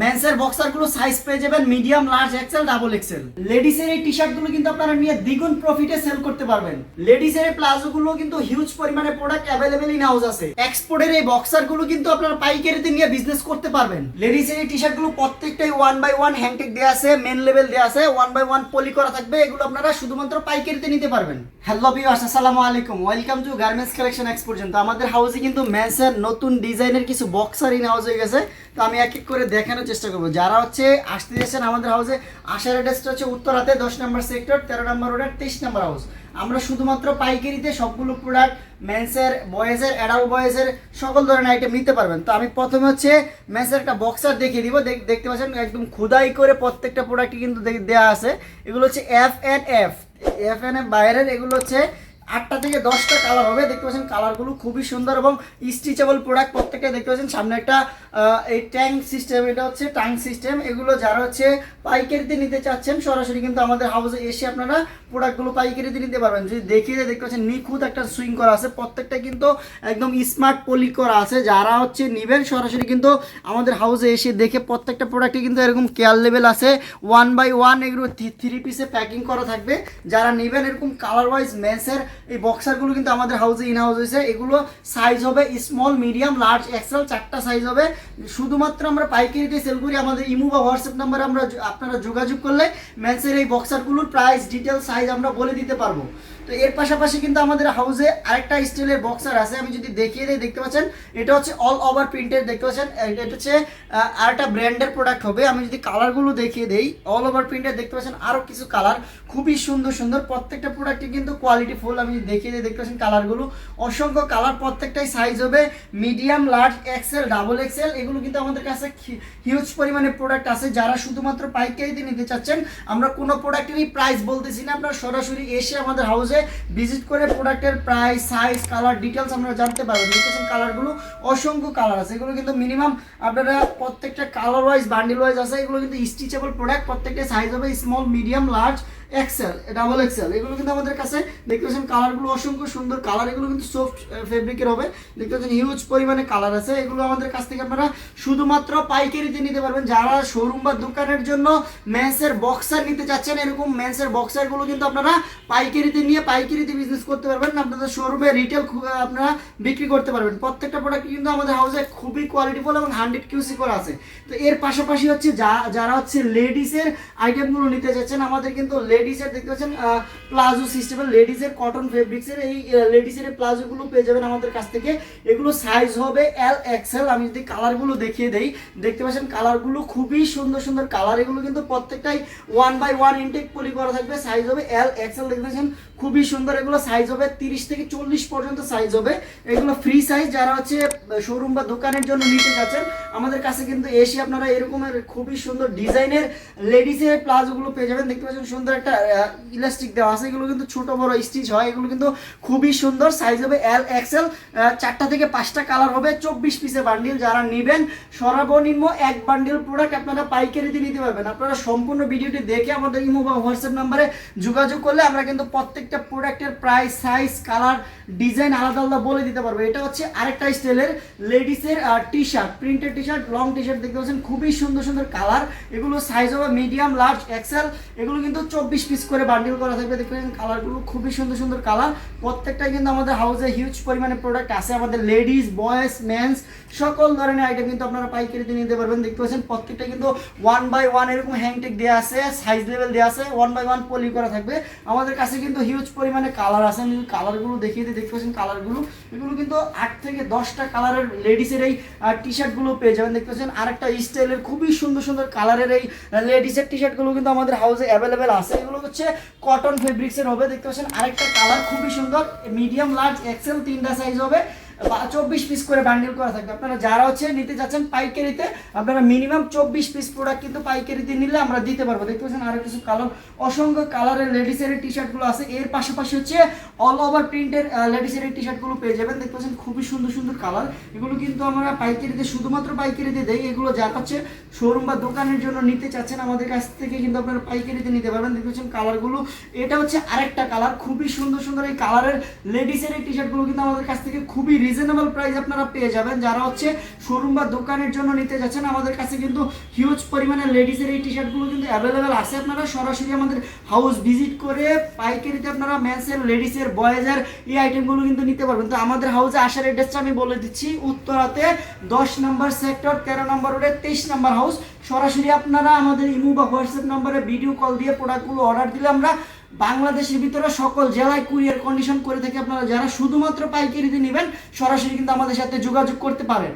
মেন্সের বক্সারগুলো size পেয়ে যাবেন medium large XL double XL লেডিসের এই টি শার্টগুলো কিন্তু আপনারা নিয়ে দ্বিগুণ প্রফিটে সেল করতে পারবেন। লেডিসের প্লাজো গুলো কিন্তু হিউজ পরিমাণে প্রোডাক্ট অ্যাভেলেবেল ইন হাউস আছে। এক্সপোর্টের এই বক্সারগুলো কিন্তু আপনারা পাইকারিতে নিয়ে বিজনেস করতে পারবেন। লেডিসের এই টি শার্টগুলো প্রত্যেকটাই ওয়ান বাই ওয়ান হ্যান্ডটেক দেওয়া আছে মেন লেভেল দেওয়া আছে ওয়ান বাই ওয়ান পলি করা থাকবে, এগুলো আপনারা শুধুমাত্র পাইকারিতে নিতে পারবেন। হ্যালো ভিউয়ার্স আসসালামু আলাইকুম। Welcome to garments collection X পর্যন্ত। আমাদের হাউসে কিন্তু মেন্সের নতুন ডিজাইনের কিছু বক্সার ইন হাউস হয়ে গেছে। তো আমি এক এক করে দেখানোর চেষ্টা করব। যারা হচ্ছে আসতে যাচ্ছেন আমাদের হাউসে আসার অ্যাড্রেসটা হচ্ছে উত্তরাতে দশ নম্বর সেক্টর তেরো নম্বর রোডের তেইশ নম্বর হাউস আমরা শুধুমাত্র পাইকারিতে সবগুলো প্রোডাক্ট মেন্সের বয়েজের অ্যাডাল্ট বয়েজের সকল ধরনের আইটেম নিতে পারবেন। তো আমি প্রথমে হচ্ছে মেন্সের একটা বক্সার দেখিয়ে দিব। দেখ- দেখতে পাচ্ছেন একদম খুদাই করে প্রত্যেকটা প্রোডাক্টই কিন্তু দেওয়া আছে। এগুলো হচ্ছে F N F F N F বাইরের, এগুলো হচ্ছে আটটা থেকে দশটা কালার হবে। দেখতে পাচ্ছেন কালারগুলো খুবই সুন্দর এবং স্টিচেবল প্রোডাক্ট প্রত্যেকটা দেখতে পাচ্ছেন। সামনে একটা এই ট্যাঙ্ক সিস্টেম এটা হচ্ছে টাং সিস্টেম এগুলো যারা হচ্ছে পাইকারিতে নিতে চাচ্ছেন, সরাসরি কিন্তু আমাদের হাউসে এসে আপনারা প্রোডাক্টগুলো পাইকারিতে নিতে পারবেন। যদি দেখিয়ে দেখতে পাচ্ছেন নিখুঁত একটা সুইং করা আছে। প্রত্যেকটা কিন্তু একদম স্মার্ট পলি করা আছে। যারা হচ্ছে নিবেন, সরাসরি কিন্তু আমাদের হাউসে এসে দেখে প্রত্যেকটা প্রোডাক্টে কিন্তু এরকম কেয়ার লেভেল আছে। ওয়ান বাই ওয়ান এগুলো থ্রি পিসে প্যাকিং করা থাকবে। যারা নেবেন, এরকম কালার ওয়াইজ মেন্সের এই বক্সারগুলো কিন্তু আমাদের হাউসে ইন হাউস হয়েছে। এগুলো সাইজ হবে স্মল মিডিয়াম লার্জ এক্সেল চারটা সাইজ হবে। শুধুমাত্র আমরা পাইকারিতে সেল করি। আমাদের ইমো বা হোয়াটসঅ্যাপ নাম্বারে আমরা আপনারা যোগাযোগ করলে ম্যান্সের এই বক্সারগুলোর প্রাইস ডিটেল সাইজ আমরা বলে দিতে পারব। তো এর পাশাপাশি কিন্তু আমাদের হাউসে আরেকটা স্টিলের বক্সার আছে, আমি যদি দেখিয়ে দিই, দেখতে পাচ্ছেন? এটা হচ্ছে অল ওভার প্রিন্টের দেখতে পাচ্ছেন? এটা হচ্ছে আরেকটা ব্র্যান্ডের প্রোডাক্ট হবে। আমি যদি কালারগুলো দেখিয়ে দেই অল ওভার প্রিন্টের দেখতে পাচ্ছেন আরও কিছু কালার খুবই সুন্দর সুন্দর। প্রত্যেকটা প্রোডাক্টই কিন্তু কোয়ালিটি ফুল আমি দেখিয়ে দিই, দেখতে পাচ্ছেন কালারগুলো অসংখ্য কালার প্রত্যেকটাই সাইজ হবে। Medium large XL double XL এগুলো কিন্তু আমাদের কাছে হিউজ পরিমাণে প্রোডাক্ট আছে। যারা শুধুমাত্র পাইকারিতে নিতে চাচ্ছেন, আমরা কোনো প্রোডাক্টেরই প্রাইস বলতেছি না। আপনারা সরাসরি এসে আমাদের হাউসে ভিজিট করে প্রোডাক্টের প্রাইস সাইজ কালার ডিটেলস আমরা জানতে পারব দেখতেছেন কালারগুলো অসংখ্য কালার আছে। এগুলো কিন্তু মিনিমাম আপনারা প্রত্যেকটা কালার ওয়াইজ বান্ডিল ওয়াইজ আছে। এগুলো কিন্তু স্টিচেবল প্রোডাক্ট প্রত্যেকটা সাইজ হবে small medium large XL double XL এগুলো কিন্তু আমাদের কাছে দেখতে পাচ্ছেন কালারগুলো অসংখ্য সুন্দর কালার এগুলো কিন্তু সফট ফেব্রিকের হবে। দেখতে পাচ্ছেন হিউজ পরিমাণে কালার আছে। এগুলো আমাদের কাছ থেকে আপনারা শুধুমাত্র পাইকারিতে নিতে পারবেন। যারা শোরুম বা দোকানের জন্য মেন্সের বক্সার নিতে চাচ্ছেন, এরকম মেন্সের বক্সারগুলো কিন্তু আপনারা পাইকারিতে নিয়ে পাইকারিতে বিজনেস করতে পারবেন। আপনাদের শোরুমে রিটেল আপনারা বিক্রি করতে পারবেন। প্রত্যেকটা প্রোডাক্ট কিন্তু আমাদের হাউসে খুবই কোয়ালিটিফুল এবং হান্ড্রেড কিউসি করা আছে। তো এর পাশাপাশি হচ্ছে যা, যারা হচ্ছে লেডিসের আইটেমগুলো নিতে চাচ্ছেন, আমাদের কিন্তু লেডিসের দেখতে পাচ্ছেন প্লাজো সিস্টেমের লেডিসের কটন ফেব্রিক্সের এই লেডিসের প্লাজোগুলো পেয়ে যাবেন আমাদের কাছ থেকে। এগুলো সাইজ হবে এল এক্সেল আমি যদি কালারগুলো দেখিয়ে দেই, দেখতে পাচ্ছেন কালারগুলো খুবই সুন্দর সুন্দর কালার এগুলো কিন্তু প্রত্যেকটাই one by one intact poly করা থাকবে সাইজ হবে এল এক্সেল দেখতে পাচ্ছেন, খুবই সুন্দর। এগুলো সাইজ হবে তিরিশ থেকে চল্লিশ পর্যন্ত সাইজ হবে। এগুলো ফ্রি সাইজ যারা হচ্ছে শোরুম বা দোকানের জন্য নিতে যাচ্ছেন, আমাদের কাছে কিন্তু এসে আপনারা এরকমের খুবই সুন্দর ডিজাইনের লেডিসের প্লাজোগুলো পেয়ে যাবেন। দেখতে পাচ্ছেন সুন্দর একটা ইলাস্টিক দেওয়া আছে, এগুলো কিন্তু ছোট, বড় স্টিচ হয়, এগুলো কিন্তু খুবই সুন্দর সাইজ হবে এল এক্সেল চারটা থেকে পাঁচটা কালার হবে, চব্বিশ পিসের বান্ডিল যারা নেবেন, সর্বনিম্ন এক বান্ডিল প্রোডাক্ট আপনারা পাইকারিতে নিতে পারবেন। আপনারা সম্পূর্ণ ভিডিওটি দেখে আমাদের ইমো বা হোয়াটসঅ্যাপ নাম্বারে যোগাযোগ করলে আমরা কিন্তু প্রত্যেকটা প্রোডাক্টের প্রাইস সাইজ কালার ডিজাইন আলাদা আলাদা বলে দিতে পারব। এটা হচ্ছে আরেকটা স্টাইলের লেডিসের T shirt printed T shirt long T shirt দেখতে পাচ্ছেন, খুবই সুন্দর সুন্দর কালার এগুলো সাইজ হবে মিডিয়াম লার্জ এক্সেল এগুলো কিন্তু চব্বিশ পিস করে বান্ডিল করা থাকবে। পাচ্ছেন কালারগুলো খুবই সুন্দর সুন্দর কালার প্রত্যেকটাই কিন্তু আমাদের হাউসে হিউজ পরিমাণে প্রোডাক্ট আছে। আমাদের লেডিস বয়েজ মেন্স সকল ধরনের আইটেম কিন্তু আপনারা পাইকারিতে নিতে পারবেন। দেখতে পাচ্ছেন প্রত্যেকটা কিন্তু ওয়ান বাই ওয়ান এরকম হ্যাংটেক দেওয়া আছে সাইজ লেভেল দেওয়া আছে ওয়ান বাই ওয়ান পলি করা থাকবে। আমাদের কাছে কিন্তু হিউজ পরিমাণে কালার আছে। আমি কালারগুলো দেখিয়ে দিই। দেখতে পাচ্ছেন কালারগুলো এগুলো কিন্তু আট থেকে দশটা কালারের লেডিসের এই টি শার্টগুলো পেয়ে যাবেন। দেখতে পাচ্ছেন আরেকটা স্টাইলের খুবই সুন্দর সুন্দর কালারের এই লেডিসের টি শার্টগুলো কিন্তু আমাদের হাউসে অ্যাভেলেবেল আছে। এগুলো হচ্ছে কটন ফেব্রিক্সের হবে, দেখতে পাচ্ছেন? আরেকটা কালার খুবই সুন্দর মিডিয়াম লার্জ এক্সেল তিনটা সাইজ হবে। চব্বিশ পিস করে বান্ডিল করা থাকবে। আপনারা যারা হচ্ছে নিতে যাচ্ছেন পাইকারিতে, আপনারা মিনিমাম চব্বিশ পিস প্রোডাক্ট কিন্তু পাইকারিতে নিলে আমরা দিতে পারব। দেখতে পাচ্ছেন আরও কিছু কালার অসংখ্য কালারের লেডিসের টি শার্টগুলো আছে। এর পাশাপাশি হচ্ছে অল ওভার প্রিন্টের লেডিসের টি শার্টগুলো পেয়ে যাবেন। দেখতে পাচ্ছেন খুবই সুন্দর সুন্দর কালার এগুলো কিন্তু আমরা পাইকারিতে, শুধুমাত্র পাইকারিতে দেই। এগুলো যা হচ্ছে শোরুম বা দোকানের জন্য নিতে চাচ্ছেন, আমাদের কাছ থেকে কিন্তু আপনারা পাইকারিতে নিতে পারবেন। দেখতে পাচ্ছেন কালারগুলো এটা হচ্ছে আরেকটা কালার খুবই সুন্দর সুন্দর এই কালারের লেডিসের টি শার্টগুলো কিন্তু আমাদের কাছ থেকে খুবই রিজনেবল প্রাইস আপনারা পেয়ে যাবেন। যারা হচ্ছে শোরুম বা দোকানের জন্য নিতে যাচ্ছেন, আমাদের কাছে কিন্তু হিউজ পরিমাণে লেডিসের এই টি শার্টগুলো কিন্তু অ্যাভেলেবেল আছে। আপনারা সরাসরি আমাদের হাউস ভিজিট করে পাইকারিতে আপনারা মেন্সের লেডিসের বয়েজের এই আইটেমগুলো কিন্তু নিতে পারবেন। তো আমাদের হাউসে আসার অ্যাড্রেসটা আমি বলে দিচ্ছি, উত্তরাতে দশ নম্বর সেক্টর তেরো নম্বর রোডে তেইশ নম্বর হাউস সরাসরি আপনারা আমাদের ইমো বা হোয়াটসঅ্যাপ নম্বরে ভিডিও কল দিয়ে প্রোডাক্টগুলো অর্ডার দিলে আমরা বাংলাদেশের ভিতরে সকল জেলায় কুরিয়ার কন্ডিশন করে থাকি আপনারা যারা শুধুমাত্র পাইকারিতে নেবেন, সরাসরি কিন্তু আমাদের সাথে যোগাযোগ করতে পারেন।